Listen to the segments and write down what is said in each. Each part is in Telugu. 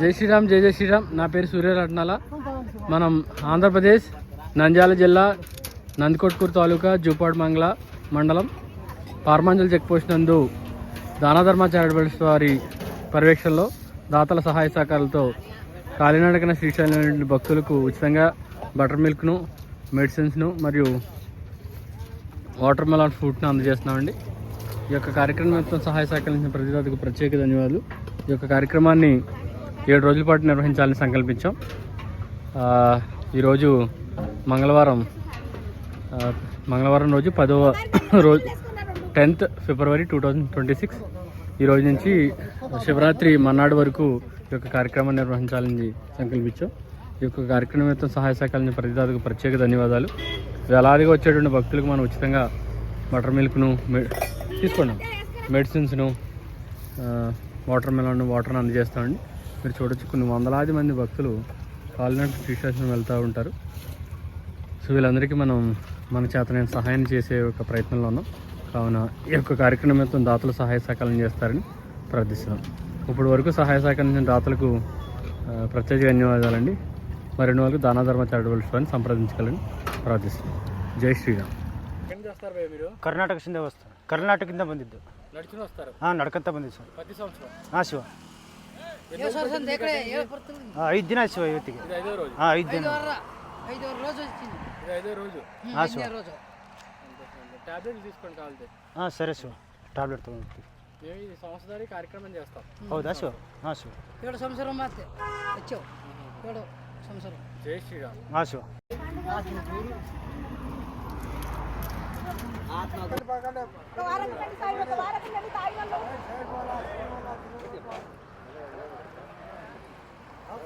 జై శ్రీరామ్ జై జై శ్రీరామ్. నా పేరు సూర్యరత్నాల మనం ఆంధ్రప్రదేశ్ నంద్యాల జిల్లా నందికొట్కూరు తాలూకా జూపాడు మంగళ మండలం పార్మాంజల్ చెక్పోస్ట్ నందు దానధర్మ చారిటబుల్స్ వారి పర్యవేక్షణలో దాతల సహాయ సహకారాలతో కాలినడకన శ్రీశైలం భక్తులకు ఉచితంగా బటర్ మిల్క్ను మెడిసిన్స్ను మరియు వాటర్ మెలాన్ ఫ్రూట్ను అందజేస్తున్నామండి. ఈ యొక్క కార్యక్రమం సహాయ సహకరించిన ప్రతి ప్రత్యేక ధన్యవాదాలు. ఈ యొక్క కార్యక్రమాన్ని ఏడు రోజుల పాటు నిర్వహించాలని సంకల్పించాం. ఈరోజు మంగళవారం మంగళవారం రోజు పదవ రోజు tenth February two thousand twenty six. ఈరోజు నుంచి శివరాత్రి మన్నాడు వరకు ఈ యొక్క కార్యక్రమాన్ని నిర్వహించాలని సంకల్పించాం. ఈ యొక్క కార్యక్రమం మొత్తం సహాయ శాఖలని ప్రతిదాతకు ప్రత్యేక ధన్యవాదాలు. వేలాదిగా వచ్చేటువంటి భక్తులకు మనం ఉచితంగా బటర్ మిల్క్ను తీసుకున్నాం మెడిసిన్స్ను వాటర్ మిలన్ను వాటర్ను అందజేస్తామండి. మీరు చూడొచ్చు. కొన్ని వందలాది మంది భక్తులు కాలినట్ శ్రీశైలం వెళ్తూ ఉంటారు. సో వీళ్ళందరికీ మనం మన చేత నేను సహాయం చేసే ఒక ప్రయత్నంలో ఉన్నాం. కావున ఈ యొక్క కార్యక్రమం మీద దాతలు సహాయ సహకారం చేస్తారని ప్రార్థిస్తున్నాం. ఇప్పటి వరకు సహాయ సహకరించిన దాతలకు ప్రత్యేక ధన్యవాదాలండి. మరిన్ని వాళ్ళకి దానాధర్మ చారిటబుల్ ఫండ్ సంప్రదించగలని ప్రార్థిస్తున్నాం. జై శ్రీరామ్. కర్ణాటక కింద వస్తారు. కర్ణాటక కింద పొందిద్దు నడుచుకుని వస్తారు. నడకంతా పొందిస్తారు ప్రతి సంవత్సరం శివ. ಐದು ದಿನ ಶಿವ ಇವತ್ತಿಗೆ ఇది ఐదో రోజు ಹಾಂ ಐದು ದಿನ ఐదు రోజు వచ్చింది ఇది ఐదో రోజు ಹಾಂ ಶಿವ రోజు టాబ్లెట్లు తీసుకోండి కావాలంటే ಹಾಂ ಸರಿ ಶಿವ ಟ್ಯಾಬ್ಲೆಟ್ ತೊಗೊಂಡ್ಬಿಡ್ತೀವಿ మేము ఇది సంవత్సరానికి కార్యక్రమం చేస్తాం ಹೌದಾ ಶಿವ ಹಾಂ ಶಿವ ఏడు సంవత్సరం మాత్రే వచ్చావు ఏడు సంవత్సరం జై శ్రీరామ్ ಹಾಂ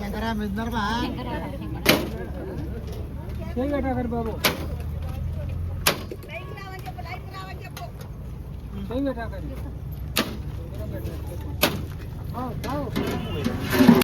శంకరా మిద్దరు బాబు బాబు సై పెట్టాకరి